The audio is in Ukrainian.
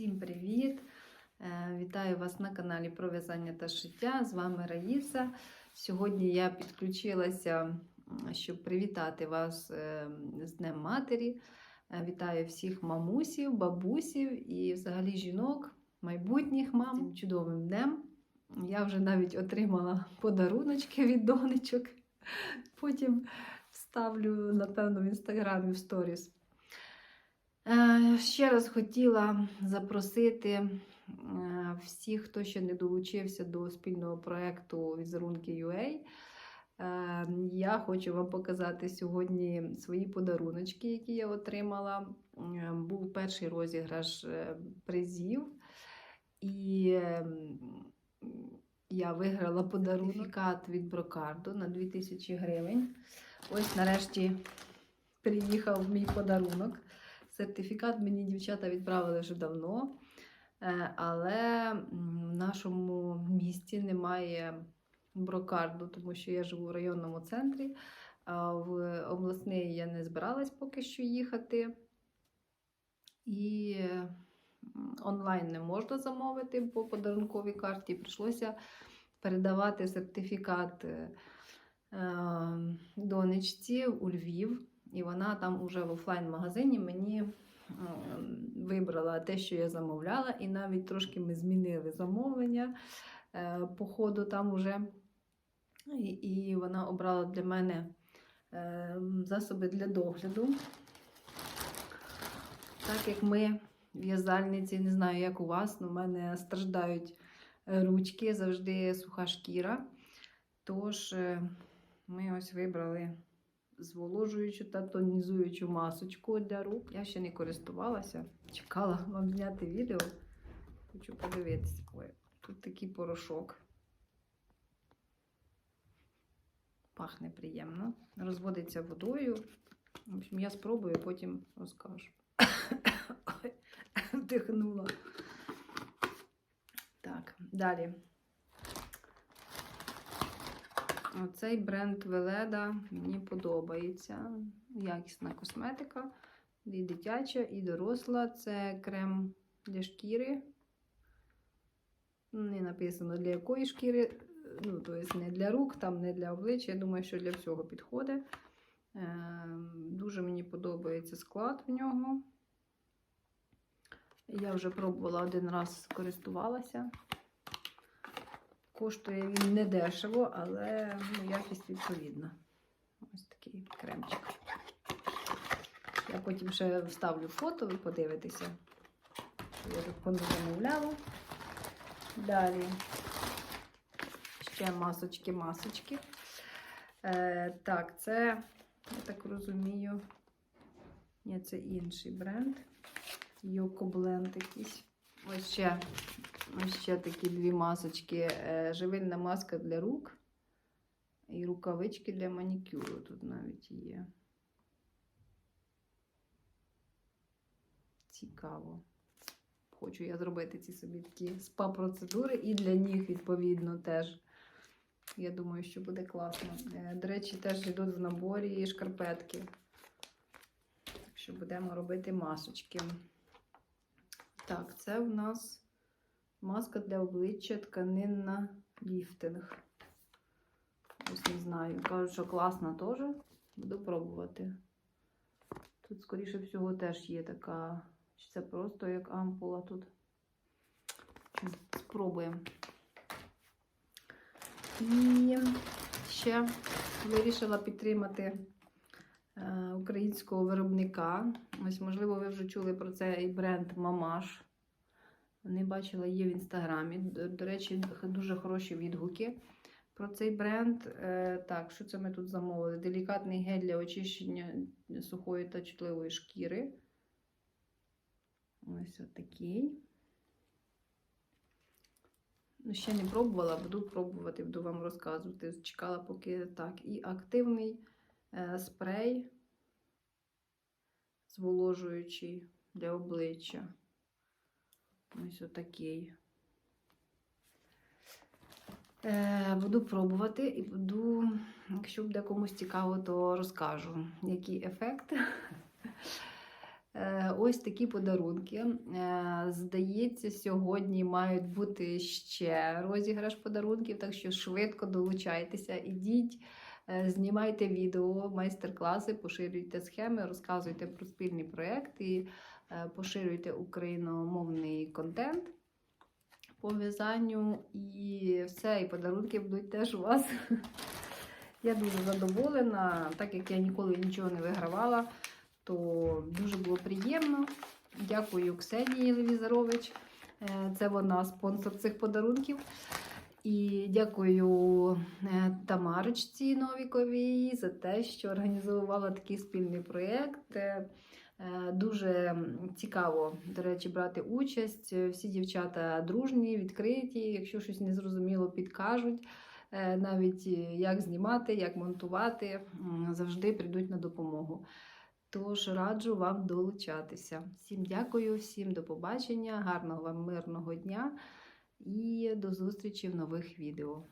Всім привіт! Е, Вітаю вас на каналі про в'язання та шиття. З вами Раїса. Сьогодні я підключилася, щоб привітати вас е, з Днем Матері. Е, Вітаю всіх мамусів, бабусів і взагалі жінок, майбутніх мам. Цим чудовим днем. Я вже навіть отримала подаруночки від донечок. Потім вставлю, напевно, в інстаграмі в сторіс. Е, Ще раз хотіла запросити е, всіх, хто ще не долучився до спільного проєкту Візерунки UA. Е, Я хочу вам показати сьогодні свої подаруночки, які я отримала. Був перший розіграш призів, і е, я виграла подарунок від Брокарду на 2000 гривень. Ось нарешті приїхав мій подарунок. Сертифікат мені дівчата відправили вже давно, е, але в нашому місті немає брокарду, тому що я живу в районному центрі. В обласний я не збиралась поки що їхати. І онлайн не можна замовити по подарунковій карті. Прийшлося передавати сертифікат е, е, донечці у Львів. І вона там уже в офлайн-магазині мені вибрала те, що я замовляла, і навіть трошки ми змінили замовлення е, по ходу там уже. І, вона обрала для мене е, засоби для догляду. Так як ми в'язальниці, не знаю, як у вас, але в мене страждають е, ручки, завжди суха шкіра. Тож е, ми ось вибрали зволожуючу та тонізуючу масочку для рук. Я ще не користувалася, чекала вам зняти відео. Хочу подивитися. Ой, тут такий порошок. Пахне приємно. Розводиться водою. В общем, я спробую, потім розкажу. Вдихнула. Так, далі. Оцей бренд Веледа мені подобається. Якісна косметика. І дитяча, і доросла. Це крем для шкіри. Не написано для якої шкіри. Ну, тобто не для рук, там не для обличчя. Я думаю, що для всього підходить. Е, Дуже мені подобається склад в нього. Я вже пробувала один раз, користувалася. Коштує він не дешево, але ну, якість відповідна. Ось такий кремчик. Я потім ще вставлю фото, ви подивитеся. Я тут не замовляла. Далі ще масочки-масочки. Е, так, це, я так розумію, ні, це інший бренд. Йоко Бленд якийсь. Ось ще, ось ще такі дві масочки. Е, Живильна маска для рук. І рукавички для манікюру тут навіть є. Цікаво. Хочу я зробити ці собі такі спа-процедури і для ніг, відповідно, теж. Я думаю, що буде класно. Е, До речі, теж йдуть в наборі шкарпетки. Так що будемо робити масочки. Так, це в нас маска для обличчя тканинна ліфтинг. Ось не знаю. Кажуть, що класна теж. Буду пробувати. Тут, скоріше всього, теж є така. Чи це просто як ампула тут. Спробуємо. І ще вирішила підтримати е, українського виробника. Ось, можливо, ви вже чули про цей бренд Мамаш. Не бачила, є в інстаграмі. До, речі, дуже хороші відгуки про цей бренд. Е, так, що це ми тут замовили? Делікатний гель для очищення сухої та чутливої шкіри. Ось отакий. Ну, ще не пробувала, буду пробувати, буду вам розказувати. Чекала, поки так. І активний е, спрей, зволожуючий для обличчя. Ось отакий. Е, буду пробувати і буду, якщо буде комусь цікаво, то розкажу, який ефект. Е, Ось такі подарунки. Е, Здається, сьогодні мають бути ще розіграш подарунків, так що швидко долучайтеся, ідіть, знімайте відео, майстер-класи, поширюйте схеми, розказуйте про спільний проєкт поширюйте україномовний контент по в'язанню. І все, і подарунки будуть теж у вас. Я дуже задоволена, так як я ніколи нічого не вигравала то дуже було приємно. Дякую Ксенії Левізарович. Е, Це вона спонсор цих подарунків. І дякую е, Тамарочці Новіковій за те, що організувала такий спільний проєкт. Е, е, Дуже цікаво, до речі, брати участь. Всі дівчата дружні, відкриті. Якщо щось незрозуміло, підкажуть. Е, Навіть е, як знімати, як монтувати, завжди прийдуть на допомогу. Тож раджу вам долучатися. Всім дякую, всім до побачення, гарного вам мирного дня і до зустрічі в нових відео.